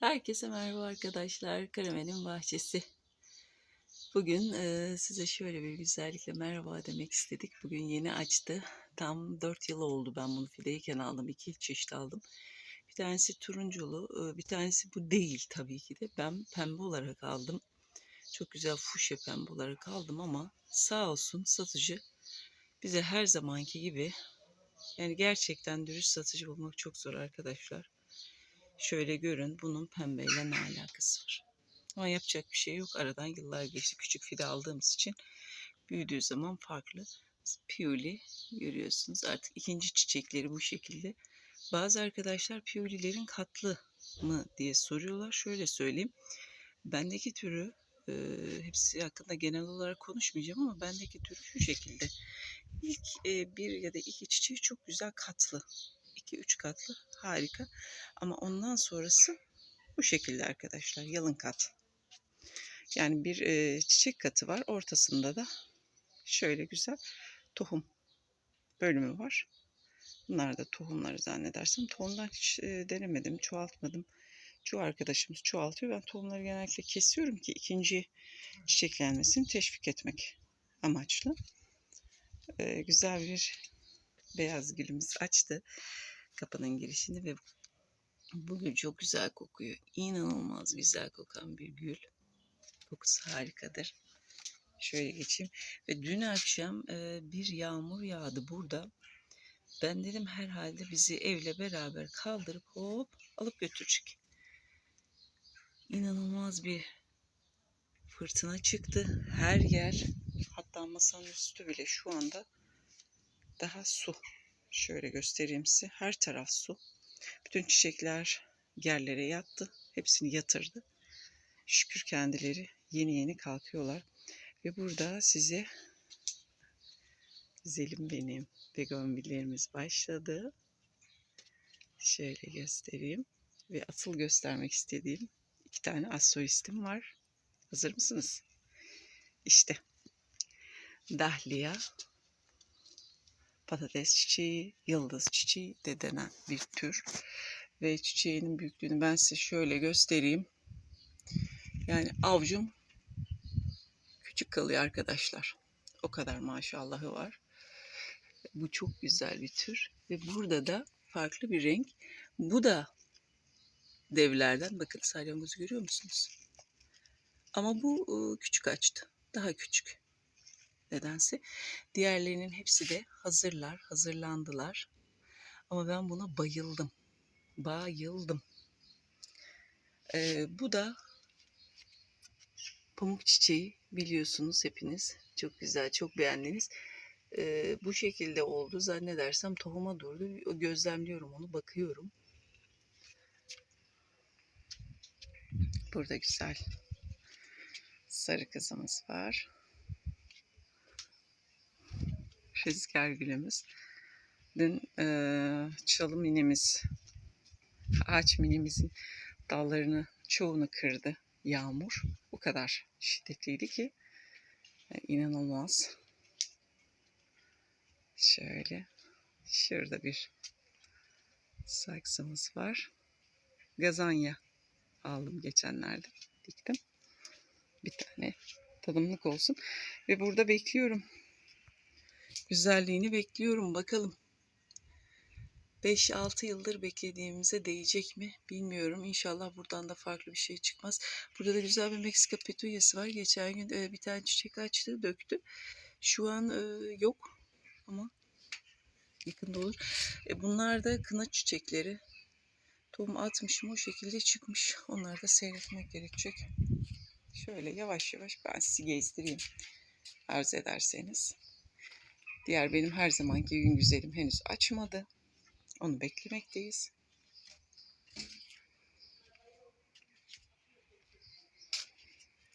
Herkese merhaba arkadaşlar. Karamel'in bahçesi. Bugün e, size şöyle bir güzellikle merhaba demek istedik. Bugün yeni açtı. Tam 4 yıl oldu ben bunu fideyken aldım. İki çeşit aldım. Bir tanesi turunculu, e, bir tanesi bu değil tabii ki de. Ben pembe olarak aldım. Çok güzel fuşya pembe olarak aldım ama sağ olsun satıcı bize her zamanki gibi yani gerçekten dürüst satıcı bulmak çok zor arkadaşlar. Şöyle görün bunun pembeyle ne alakası var. Ama yapacak bir şey yok. Aradan yıllar geçti. Küçük fide aldığımız için büyüdüğü zaman farklı. Piyoli görüyorsunuz. Artık ikinci çiçekleri bu şekilde. Bazı arkadaşlar piyolilerin katlı mı diye soruyorlar. Şöyle söyleyeyim. Bendeki türü e, hepsi hakkında genel olarak konuşmayacağım ama bendeki türü şu şekilde. İlk e, bir ya da iki çiçeği çok güzel katlı. 2-3 katlı harika. Ama ondan sonrası bu şekilde arkadaşlar yalın kat. Yani bir e, çiçek katı var. Ortasında da şöyle güzel tohum bölümü var. Bunlar da tohumları zannedersem. Tohumdan hiç e, denemedim, çoğaltmadım. Çoğu arkadaşımız çoğaltıyor. Ben tohumları genellikle kesiyorum ki ikinci çiçeklenmesini teşvik etmek amaçlı. E, güzel bir beyaz gülümüz açtı kapının girişini ve bu gül çok güzel kokuyor. İnanılmaz güzel kokan bir gül. Kokusu harikadır. Şöyle geçeyim. Ve dün akşam e, bir yağmur yağdı burada. Ben dedim herhalde bizi evle beraber kaldırıp hop alıp götürecek. İnanılmaz bir fırtına çıktı. Her yer hatta masanın üstü bile şu anda daha su. Şöyle göstereyim size. Her taraf su. Bütün çiçekler yerlere yattı. Hepsini yatırdı. Şükür kendileri yeni yeni kalkıyorlar. Ve burada size güzelim benim begonvillerimiz başladı. Şöyle göstereyim. Ve asıl göstermek istediğim iki tane asoristim var. Hazır mısınız? İşte. Dahlia patates çiçeği, yıldız çiçeği de denen bir tür. Ve çiçeğinin büyüklüğünü ben size şöyle göstereyim. Yani avcum küçük kalıyor arkadaşlar. O kadar maşallahı var. Bu çok güzel bir tür. Ve burada da farklı bir renk. Bu da devlerden. Bakın salyangozu görüyor musunuz? Ama bu küçük açtı. Daha küçük nedense. Diğerlerinin hepsi de hazırlar, hazırlandılar. Ama ben buna bayıldım. Bayıldım. Ee, bu da pamuk çiçeği biliyorsunuz hepiniz. Çok güzel, çok beğendiniz. Ee, bu şekilde oldu. Zannedersem tohuma durdu. Gözlemliyorum onu, bakıyorum. Burada güzel sarı kızımız var rüzgar gülümüz. Dün e, çalı minimiz, ağaç minimizin dallarını çoğunu kırdı yağmur. Bu kadar şiddetliydi ki yani inanılmaz. Şöyle şurada bir saksımız var. Gazanya aldım geçenlerde diktim. Bir tane tadımlık olsun. Ve burada bekliyorum güzelliğini bekliyorum bakalım. 5-6 yıldır beklediğimize değecek mi bilmiyorum. İnşallah buradan da farklı bir şey çıkmaz. Burada da güzel bir Meksika petunyası var. Geçen gün e, bir tane çiçek açtı, döktü. Şu an e, yok ama yakında olur. E, bunlar da kına çiçekleri. Tohum atmışım o şekilde çıkmış. Onları da seyretmek gerekecek. Şöyle yavaş yavaş ben sizi gezdireyim. Arz ederseniz. Diğer benim her zamanki gün güzelim henüz açmadı. Onu beklemekteyiz.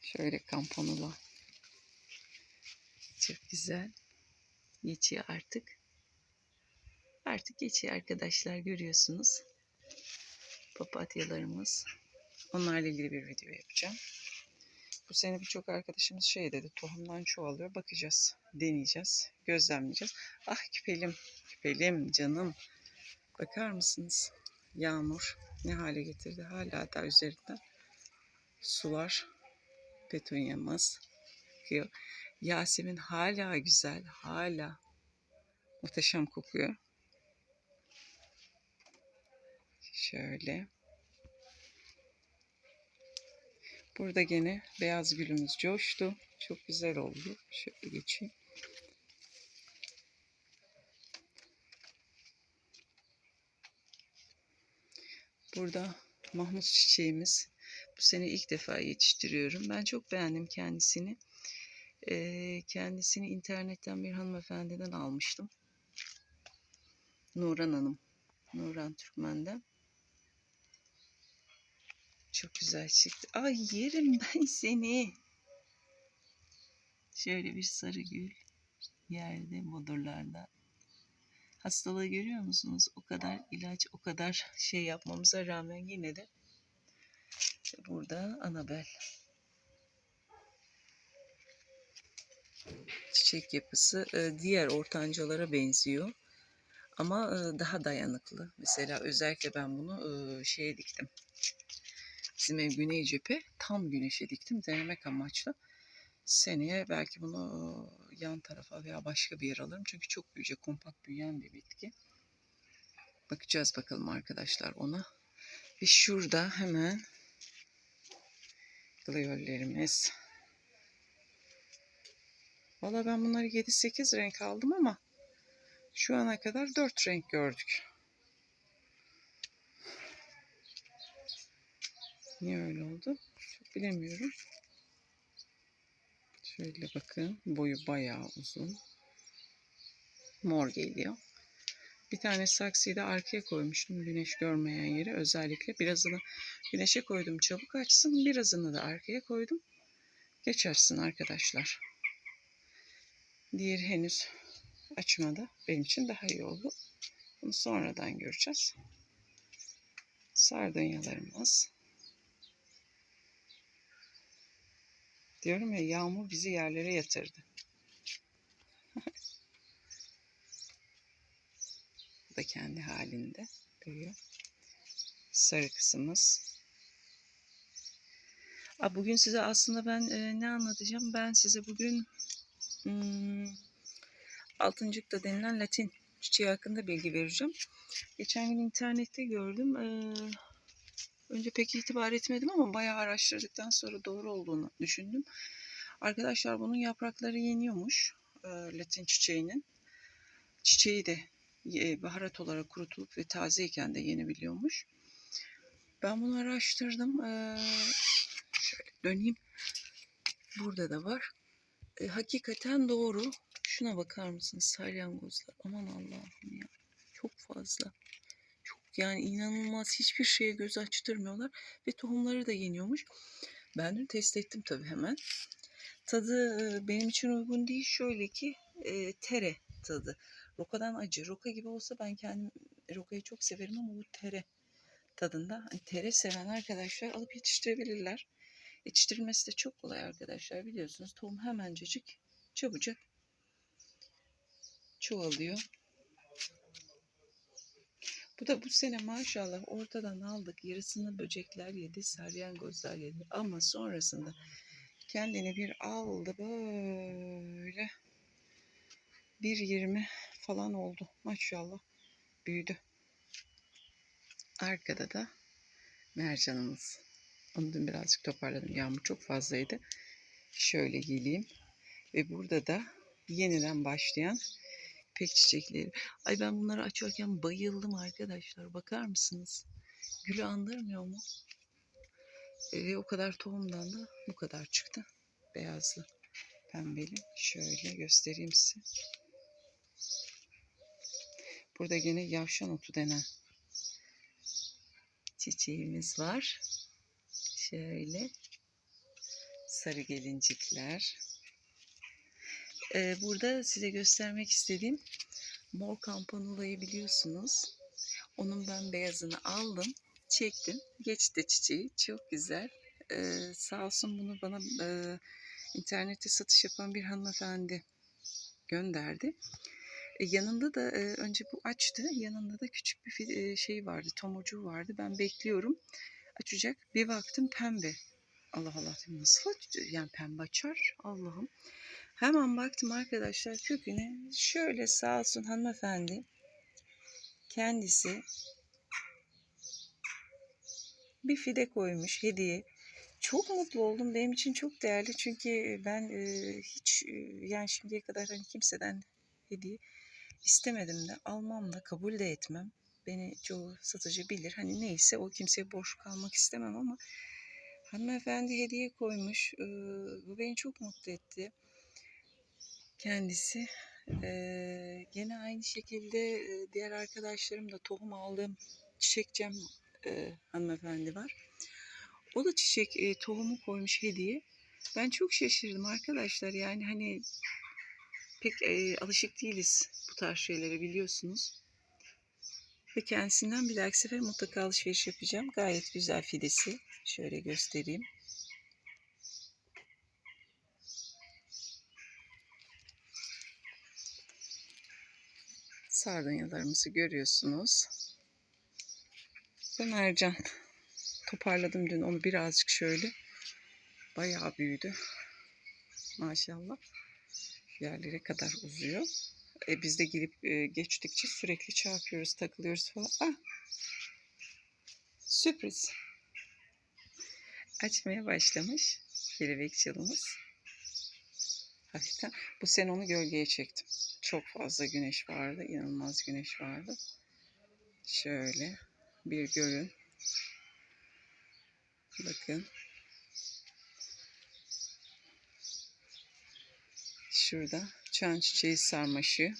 Şöyle kampanula. Çok güzel. Geçiyor artık. Artık geçiyor arkadaşlar görüyorsunuz. Papatyalarımız. Onlarla ilgili bir video yapacağım. Bu sene birçok arkadaşımız şey dedi tohumdan çoğalıyor bakacağız deneyeceğiz gözlemleyeceğiz. Ah küpelim küpelim canım bakar mısınız yağmur ne hale getirdi. Hala da üzerinden sular, petonyamız. Yasemin hala güzel, hala muhteşem kokuyor. Şöyle. Burada gene beyaz gülümüz coştu. Çok güzel oldu. Şöyle geçeyim. Burada Mahmut çiçeğimiz. Bu sene ilk defa yetiştiriyorum. Ben çok beğendim kendisini. Ee, kendisini internetten bir hanımefendiden almıştım. Nuran Hanım. Nuran Türkmen'den. Çok güzel çıktı. Ay yerim ben seni. Şöyle bir sarı gül yerde bodurlarda. Hastalığı görüyor musunuz? O kadar ilaç, o kadar şey yapmamıza rağmen yine de burada Anabel. Çiçek yapısı e, diğer ortancalara benziyor. Ama e, daha dayanıklı. Mesela özellikle ben bunu e, şeye diktim. Ev güney cephe tam güneşe diktim denemek amaçlı. Seneye belki bunu yan tarafa veya başka bir yer alırım. Çünkü çok büyüyecek, kompakt büyüyen bir bitki. Bakacağız bakalım arkadaşlar ona. Ve şurada hemen gliyollerimiz. Valla ben bunları 7-8 renk aldım ama şu ana kadar 4 renk gördük. Niye öyle oldu? Çok bilemiyorum. Şöyle bakın. Boyu bayağı uzun. Mor geliyor. Bir tane saksıyı da arkaya koymuştum güneş görmeyen yere özellikle. Birazını güneşe koydum çabuk açsın. Birazını da arkaya koydum. Geç açsın arkadaşlar. Diğeri henüz açmadı. Benim için daha iyi oldu. Bunu sonradan göreceğiz. Sardunyalarımız. Diyorum ya yağmur bizi yerlere yatırdı. Bu da kendi halinde büyüyor. Sarı kısmımız. Aa, bugün size aslında ben e, ne anlatacağım? Ben size bugün hmm, altıncıkta denilen Latin çiçeği hakkında bilgi vereceğim. Geçen gün internette gördüm. Ee, önce pek itibar etmedim ama bayağı araştırdıktan sonra doğru olduğunu düşündüm. Arkadaşlar bunun yaprakları yeniyormuş. E, Latin çiçeğinin. Çiçeği de e, baharat olarak kurutulup ve tazeyken de yenebiliyormuş. Ben bunu araştırdım. E, şöyle döneyim. Burada da var. Hakikaten doğru. Şuna bakar mısınız salyangozlar? Aman Allah'ım ya. Çok fazla. Yani inanılmaz hiçbir şeye göz açtırmıyorlar. Ve tohumları da yeniyormuş. Ben dün test ettim tabii hemen. Tadı benim için uygun değil. Şöyle ki e, tere tadı. Rokadan acı. Roka gibi olsa ben kendim rokayı çok severim ama bu tere tadında. Hani tere seven arkadaşlar alıp yetiştirebilirler. Yetiştirilmesi de çok kolay arkadaşlar biliyorsunuz. Tohum hemencecik çabucak çoğalıyor. Bu da bu sene maşallah ortadan aldık. Yarısını böcekler yedi, saryangozlar yedi. Ama sonrasında kendini bir aldı böyle. 1.20 falan oldu. Maşallah büyüdü. Arkada da mercanımız. Onu dün birazcık toparladım. Yağmur çok fazlaydı. Şöyle geleyim. Ve burada da yeniden başlayan pek çiçekleri. Ay ben bunları açarken bayıldım arkadaşlar. Bakar mısınız? Gülü andırmıyor mu? Ve o kadar tohumdan da bu kadar çıktı. Beyazlı, pembeli. Şöyle göstereyim size. Burada yine yavşan otu denen çiçeğimiz var. Şöyle sarı gelincikler. Ee, burada size göstermek istediğim mor kampanulayı biliyorsunuz. Onun ben beyazını aldım, çektim. Geçti çiçeği. Çok güzel. Ee, sağ olsun bunu bana e, internette satış yapan bir hanımefendi gönderdi. E, yanında da e, önce bu açtı. Yanında da küçük bir e, şey vardı. Tomurcuğu vardı. Ben bekliyorum. Açacak. Bir baktım pembe. Allah Allah nasıl aç- yani pembe açar Allah'ım. Hemen baktım arkadaşlar köküne şöyle sağ olsun hanımefendi kendisi bir fide koymuş hediye. Çok mutlu oldum. Benim için çok değerli çünkü ben e, hiç e, yani şimdiye kadar hani kimseden hediye istemedim de almam da kabul de etmem. Beni çoğu satıcı bilir. Hani neyse o kimseye borç kalmak istemem ama hanımefendi hediye koymuş. Ee, bu beni çok mutlu etti. Kendisi. Ee, gene aynı şekilde diğer arkadaşlarım da tohum aldığım çiçekçem e, hanımefendi var. O da çiçek e, tohumu koymuş hediye. Ben çok şaşırdım arkadaşlar. Yani hani pek e, alışık değiliz bu tarz şeylere biliyorsunuz. Ve kendisinden bir dahaki sefer mutlaka alışveriş yapacağım. Gayet güzel fidesi. Şöyle göstereyim. Sardunyalarımızı görüyorsunuz. Bu mercan. Toparladım dün onu birazcık şöyle. Bayağı büyüdü. Maşallah. Yerlere kadar uzuyor. E, biz de gelip e, geçtikçe sürekli çarpıyoruz, takılıyoruz falan. Ah! Sürpriz. Açmaya başlamış kelebek çalımız. Hafiften. Bu sene onu gölgeye çektim. Çok fazla güneş vardı. inanılmaz güneş vardı. Şöyle bir görün. Bakın. Şurada çan çiçeği sarmaşı.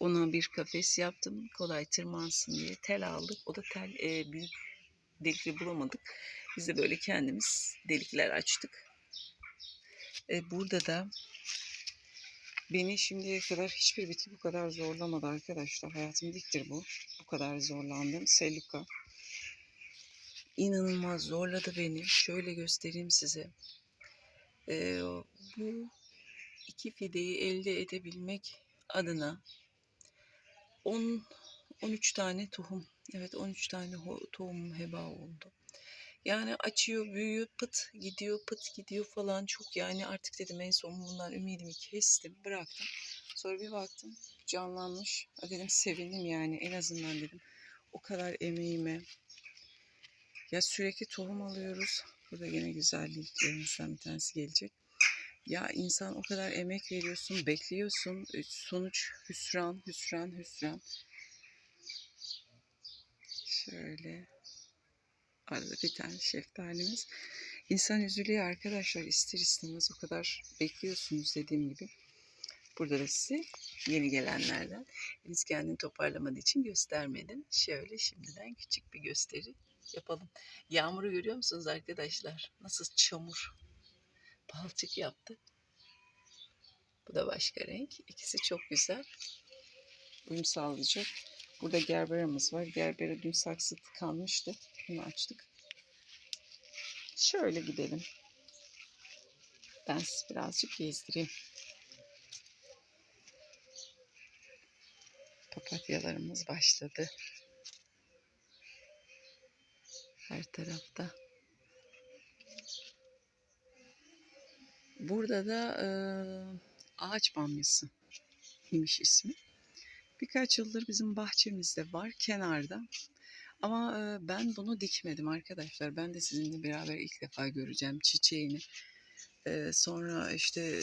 Ona bir kafes yaptım. Kolay tırmansın diye. Tel aldık. O da tel e, büyük delikli bulamadık. Biz de böyle kendimiz delikler açtık. E, burada da beni şimdiye kadar hiçbir bitki bu kadar zorlamadı arkadaşlar. Hayatım diktir bu. Bu kadar zorlandım. Selluka. İnanılmaz zorladı beni. Şöyle göstereyim size. E, bu iki fideyi elde edebilmek adına 10 13 tane tohum. Evet 13 tane tohum heba oldu. Yani açıyor, büyüyor, pıt gidiyor, pıt gidiyor falan çok yani artık dedim en son bundan ümidimi kestim, bıraktım. Sonra bir baktım canlanmış. Dedim sevindim yani en azından dedim. O kadar emeğime. Ya sürekli tohum alıyoruz. Burada yine güzelliklerinizden bir tanesi gelecek. Ya insan o kadar emek veriyorsun, bekliyorsun. e, Sonuç hüsran, hüsran, hüsran. Şöyle. Arada bir tane şeftalimiz. İnsan üzülüyor arkadaşlar ister istemez o kadar bekliyorsunuz dediğim gibi. Burada da size yeni gelenlerden henüz kendini toparlamadığı için göstermedim. Şöyle şimdiden küçük bir gösteri yapalım. Yağmuru görüyor musunuz arkadaşlar? Nasıl çamur. Balçık yaptı. Bu da başka renk. İkisi çok güzel. Uyum sağlayacak. Burada gerberamız var. Gerbera dün saksı tıkanmıştı. Bunu açtık. Şöyle gidelim. Ben sizi birazcık gezdireyim. Papatyalarımız başladı. Her tarafta. Burada da e, ağaç bamyası imiş ismi. Birkaç yıldır bizim bahçemizde var kenarda. Ama e, ben bunu dikmedim arkadaşlar. Ben de sizinle beraber ilk defa göreceğim çiçeğini. E, sonra işte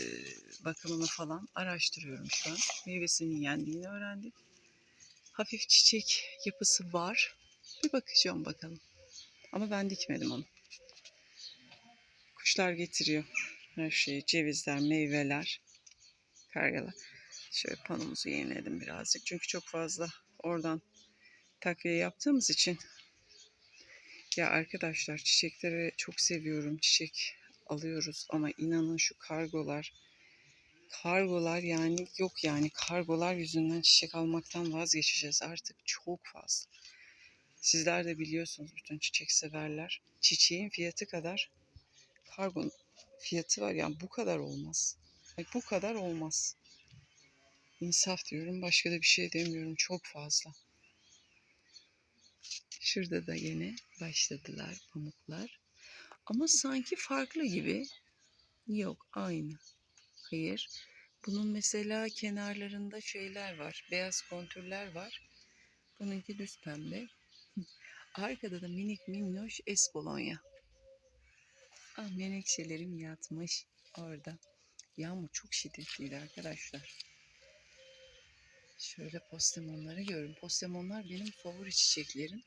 bakımını falan araştırıyorum şu an. Meyvesinin yendiğini öğrendik. Hafif çiçek yapısı var. Bir bakacağım bakalım. Ama ben dikmedim onu. Kuşlar getiriyor her şeyi. Cevizler, meyveler, kargalar. Şöyle panomuzu yeniledim birazcık. Çünkü çok fazla oradan takviye yaptığımız için. Ya arkadaşlar çiçekleri çok seviyorum. Çiçek alıyoruz ama inanın şu kargolar kargolar yani yok yani kargolar yüzünden çiçek almaktan vazgeçeceğiz artık çok fazla. Sizler de biliyorsunuz bütün çiçek severler. Çiçeğin fiyatı kadar kargonun fiyatı var yani bu kadar olmaz. Ay, bu kadar olmaz. İnsaf diyorum. Başka da bir şey demiyorum. Çok fazla. Şurada da yine başladılar pamuklar. Ama sanki farklı gibi. Yok aynı. Hayır. Bunun mesela kenarlarında şeyler var. Beyaz kontürler var. Bununki düz pembe. Arkada da minik minnoş eskolonya. Ah menekşelerim yatmış orada. Yağmur çok şiddetliydi arkadaşlar. Şöyle postemonları görün. Postemonlar benim favori çiçeklerim.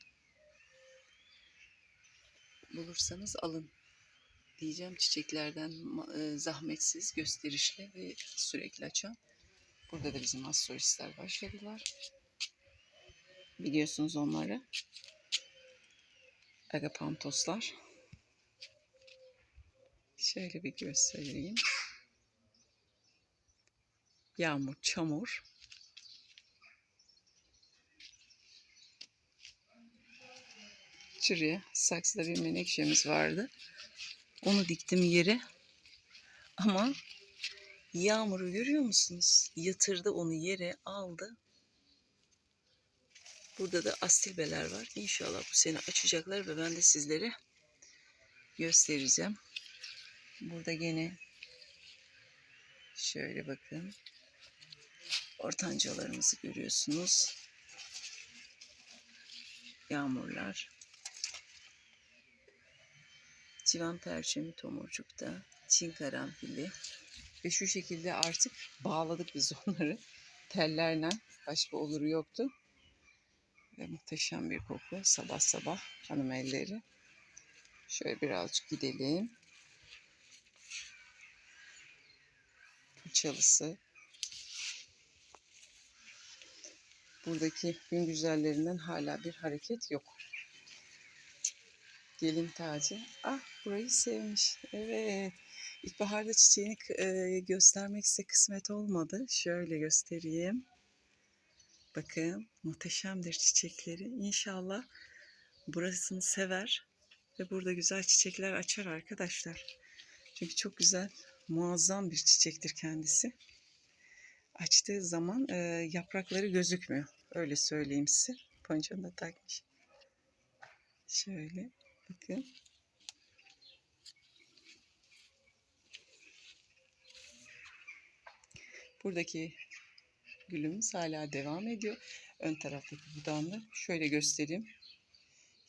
Bulursanız alın. Diyeceğim çiçeklerden e, zahmetsiz, gösterişli ve sürekli açan. Burada da bizim astrolistler başladılar. Biliyorsunuz onları. Agapantoslar. Şöyle bir göstereyim. Yağmur, çamur. Şuraya saksıda bir menekşemiz vardı. Onu diktim yere. Ama yağmuru görüyor musunuz? Yatırdı onu yere aldı. Burada da astilbeler var. İnşallah bu sene açacaklar ve ben de sizlere göstereceğim. Burada gene şöyle bakın. Ortancalarımızı görüyorsunuz. Yağmurlar. Civan perçemi tomurcukta. Çin karanfili. Ve şu şekilde artık bağladık biz onları. Tellerle. Başka oluru yoktu. Ve muhteşem bir koku. Sabah sabah hanım elleri. Şöyle birazcık gidelim. Çalısı. Buradaki gün güzellerinden hala bir hareket yok. Gelin tacı. Ah burayı sevmiş. Evet. İlkbaharda çiçeğini e, göstermek size kısmet olmadı. Şöyle göstereyim. Bakın muhteşemdir çiçekleri. İnşallah burasını sever ve burada güzel çiçekler açar arkadaşlar. Çünkü çok güzel, muazzam bir çiçektir kendisi. Açtığı zaman e, yaprakları gözükmüyor. Öyle söyleyeyim size. Ponçonu da takmış. Şöyle bakın. Buradaki gülümüz hala devam ediyor. Ön taraftaki budağında şöyle göstereyim.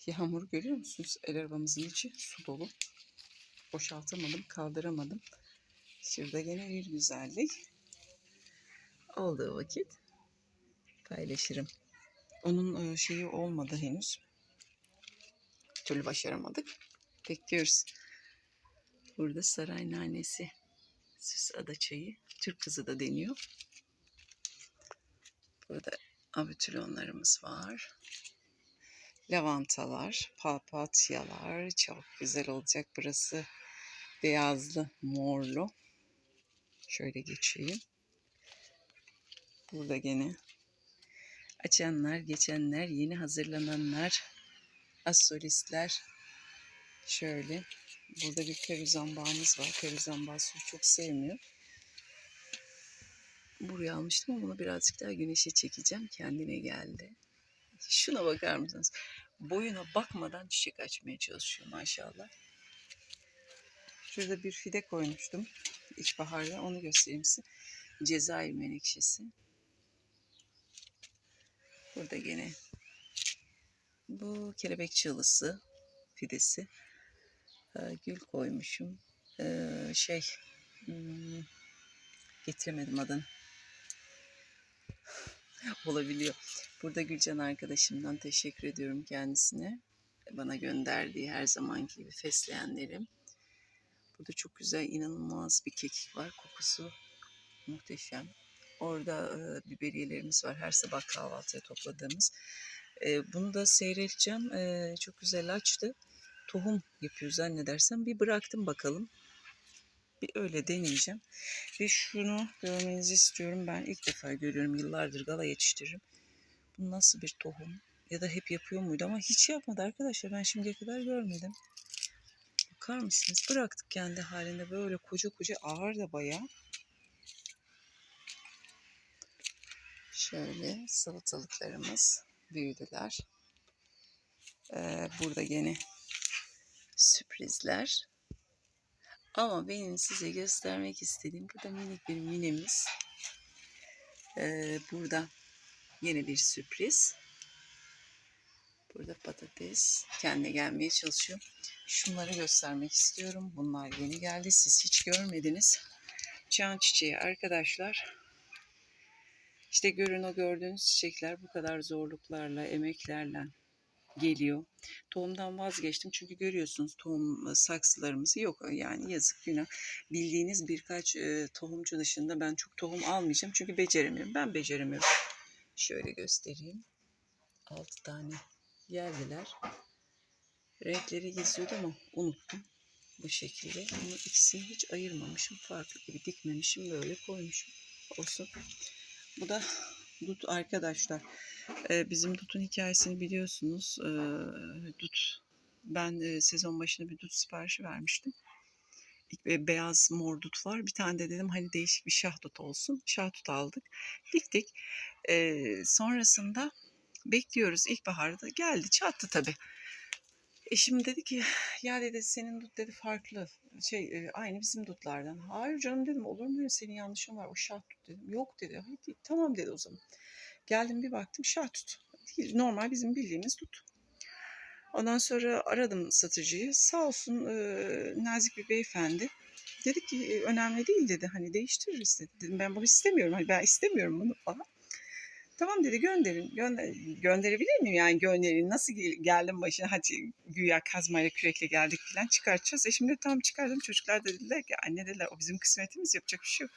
Yağmur görüyor musunuz? El arabamızın içi su dolu. Boşaltamadım, kaldıramadım. Şurada gene bir güzellik. Olduğu vakit paylaşırım. Onun e, şeyi olmadı henüz. Türlü başaramadık. Bekliyoruz. Burada saray nanesi. Süs ada çayı. Türk kızı da deniyor. Burada abitriyonlarımız var. Lavantalar, papatyalar. Çok güzel olacak burası. Beyazlı, morlu. Şöyle geçeyim. Burada gene açanlar, geçenler, yeni hazırlananlar, asolistler. Şöyle. Burada bir peruzambağımız var. Peruzambağ suyu çok sevmiyor. Buraya almıştım ama bunu birazcık daha güneşe çekeceğim. Kendine geldi. Şuna bakar mısınız? Boyuna bakmadan çiçek açmaya çalışıyor maşallah. Şurada bir fide koymuştum. İlkbaharda onu göstereyim size. Cezayir menekşesi. Burada gene bu kelebek çığlısı fidesi. Ee, gül koymuşum. Ee, şey hmm, getiremedim adını. Olabiliyor. Burada Gülcan arkadaşımdan teşekkür ediyorum kendisine. Bana gönderdiği her zamanki gibi fesleğenlerim. Burada çok güzel, inanılmaz bir kekik var. Kokusu muhteşem. Orada e, biberiyelerimiz var. Her sabah kahvaltıya topladığımız. Bunu da seyredeceğim. E, çok güzel açtı. Tohum yapıyor zannedersem. Bir bıraktım bakalım. Bir öyle deneyeceğim. Ve şunu görmenizi istiyorum. Ben ilk defa görüyorum. Yıllardır gala yetiştiririm. Bu nasıl bir tohum? Ya da hep yapıyor muydu ama hiç yapmadı arkadaşlar. Ben şimdiye kadar görmedim. Bakar mısınız? Bıraktık kendi halinde böyle koca koca ağır da bayağı. Şöyle salatalıklarımız büyüdüler. Ee, burada gene sürprizler. Ama benim size göstermek istediğim burada minik bir minimiz. Ee, burada yine bir sürpriz. Burada patates kendine gelmeye çalışıyor. Şunları göstermek istiyorum. Bunlar yeni geldi. Siz hiç görmediniz. Çan çiçeği arkadaşlar. İşte görün o gördüğünüz çiçekler bu kadar zorluklarla, emeklerle geliyor. Tohumdan vazgeçtim çünkü görüyorsunuz tohum saksılarımız yok. Yani yazık günah. Bildiğiniz birkaç e, tohumcu dışında ben çok tohum almayacağım çünkü beceremiyorum. Ben beceremiyorum. Şöyle göstereyim. 6 tane geldiler. Renkleri geziyordu ama unuttum. Bu şekilde. Bunu ikisini hiç ayırmamışım. Farklı gibi dikmemişim. Böyle koymuşum. Olsun. Bu da dut arkadaşlar. Ee, bizim dutun hikayesini biliyorsunuz. Ee, dut ben e, sezon başında bir dut siparişi vermiştim. Be- beyaz mor dut var. Bir tane de dedim hani değişik bir şahdut olsun. Şahdut aldık. Diktik. Ee, sonrasında bekliyoruz. İlkbaharda geldi. Çattı tabii. Eşim dedi ki ya dedi senin dut dedi farklı. Şey e, aynı bizim dutlardan. Hayır canım dedim olur mu senin yanlışın var o şah tut dedim. Yok dedi. Hadi, tamam dedi o zaman. Geldim bir baktım şah tut. Değil, normal bizim bildiğimiz dut. Ondan sonra aradım satıcıyı. Sağ olsun e, nazik bir beyefendi. Dedi ki "E, önemli değil dedi. Hani değiştiririz dedi. Dedim ben bunu istemiyorum. Hani ben istemiyorum bunu falan. Tamam dedi gönderin. Gönder, gönderebilir miyim yani gönderin. Nasıl gel- geldim başına hadi güya kazmayla kürekle geldik falan çıkartacağız. E şimdi tam çıkardım çocuklar da dediler ki anne dediler o bizim kısmetimiz yapacak bir şey yok.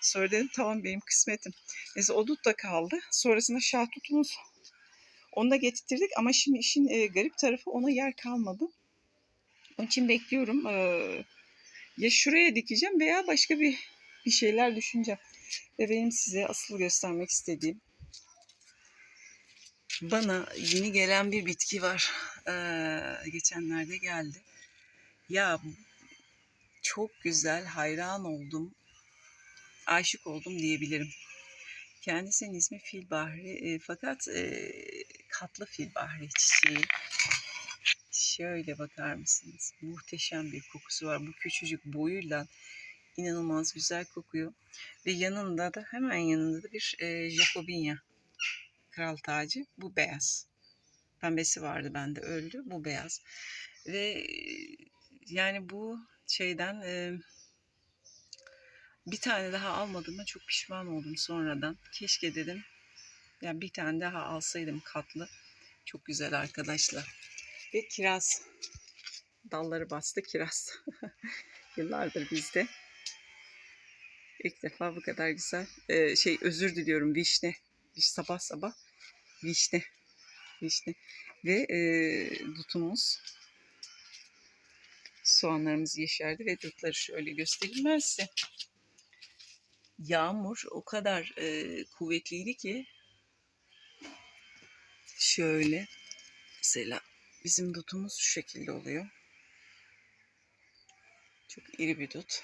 Sonra dedim tamam benim kısmetim. Neyse o dut da kaldı. Sonrasında şah tutumuz onu da getirttirdik ama şimdi işin e, garip tarafı ona yer kalmadı. Onun için bekliyorum. Ee, ya şuraya dikeceğim veya başka bir bir şeyler düşüneceğim. Ve benim size asıl göstermek istediğim bana yeni gelen bir bitki var. Ee, geçenlerde geldi. Ya çok güzel, hayran oldum, aşık oldum diyebilirim. Kendisinin ismi filbahri e, fakat e, katlı filbahri çiçeği. Şöyle bakar mısınız? Muhteşem bir kokusu var. Bu küçücük boyuyla inanılmaz güzel kokuyor. Ve yanında da hemen yanında da bir e, Jacobinia kral tacı. Bu beyaz. Pembesi vardı bende öldü. Bu beyaz. Ve e, yani bu şeyden e, bir tane daha almadığıma çok pişman oldum sonradan. Keşke dedim yani bir tane daha alsaydım katlı. Çok güzel arkadaşlar. Ve kiraz. Dalları bastı kiraz. Yıllardır bizde. İlk defa bu kadar güzel. Ee, şey özür diliyorum vişne. Sabah sabah vişne. Vişne. Ve e, dutumuz. Soğanlarımız yeşerdi ve dutları şöyle göstereyim ben size. Yağmur o kadar e, kuvvetliydi ki şöyle mesela bizim dutumuz şu şekilde oluyor. Çok iri bir dut.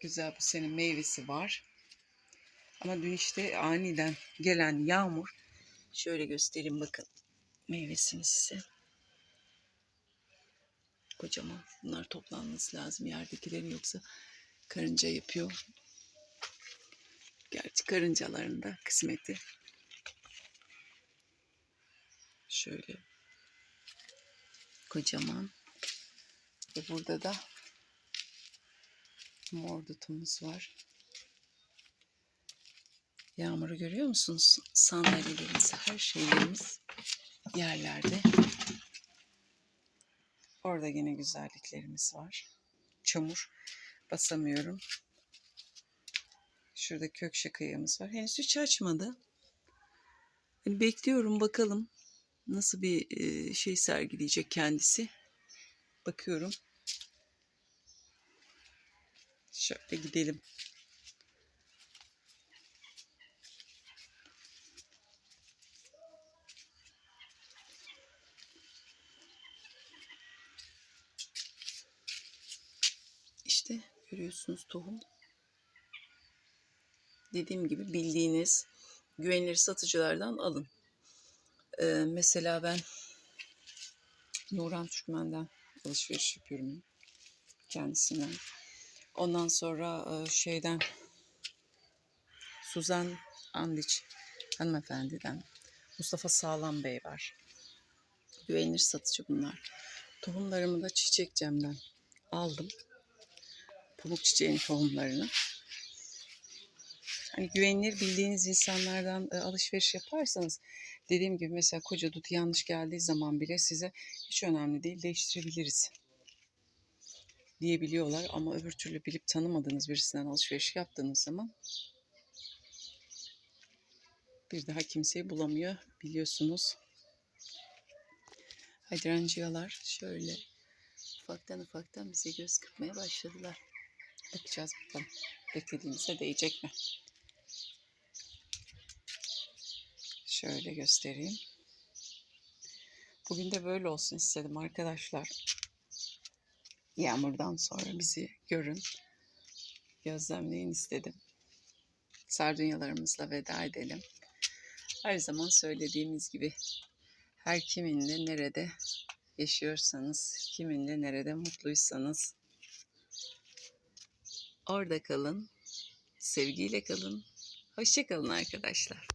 Güzel bu senin meyvesi var. Ama dün işte aniden gelen yağmur şöyle göstereyim bakın meyvesini size. Kocaman. Bunlar toplanması lazım yerdekilerin yoksa karınca yapıyor. Gerçi karıncaların da kısmeti. Şöyle kocaman. Ve burada da mor dutumuz var. Yağmuru görüyor musunuz? Sandalyelerimiz, her şeylerimiz yerlerde. Orada yine güzelliklerimiz var. Çamur basamıyorum. Şurada kök şakayamız var. Henüz hiç açmadı. Hani bekliyorum bakalım nasıl bir e, şey sergileyecek kendisi. Bakıyorum. Şöyle gidelim. İşte görüyorsunuz tohum. dediğim gibi bildiğiniz güvenilir satıcılardan alın. Ee, mesela ben Nuran Türkmen'den alışveriş yapıyorum kendisinden. Ondan sonra e, şeyden Suzan Andiç hanımefendiden Mustafa Sağlam Bey var. Güvenilir satıcı bunlar. Tohumlarımı da Çiçek Cem'den aldım. Pamuk çiçeğin tohumlarını. Hani güvenilir bildiğiniz insanlardan e, alışveriş yaparsanız dediğim gibi mesela koca dut yanlış geldiği zaman bile size hiç önemli değil değiştirebiliriz diyebiliyorlar ama öbür türlü bilip tanımadığınız birisinden alışveriş yaptığınız zaman bir daha kimseyi bulamıyor biliyorsunuz. Hydrangyalar şöyle ufaktan ufaktan bize göz kırpmaya başladılar. Bakacağız bakalım beklediğimize değecek mi? Şöyle göstereyim. Bugün de böyle olsun istedim arkadaşlar. Yağmurdan sonra bizi görün. Gözlemleyin istedim. Sardunyalarımızla veda edelim. Her zaman söylediğimiz gibi her kiminle nerede yaşıyorsanız, kiminle nerede mutluysanız orada kalın, sevgiyle kalın. Hoşça kalın arkadaşlar.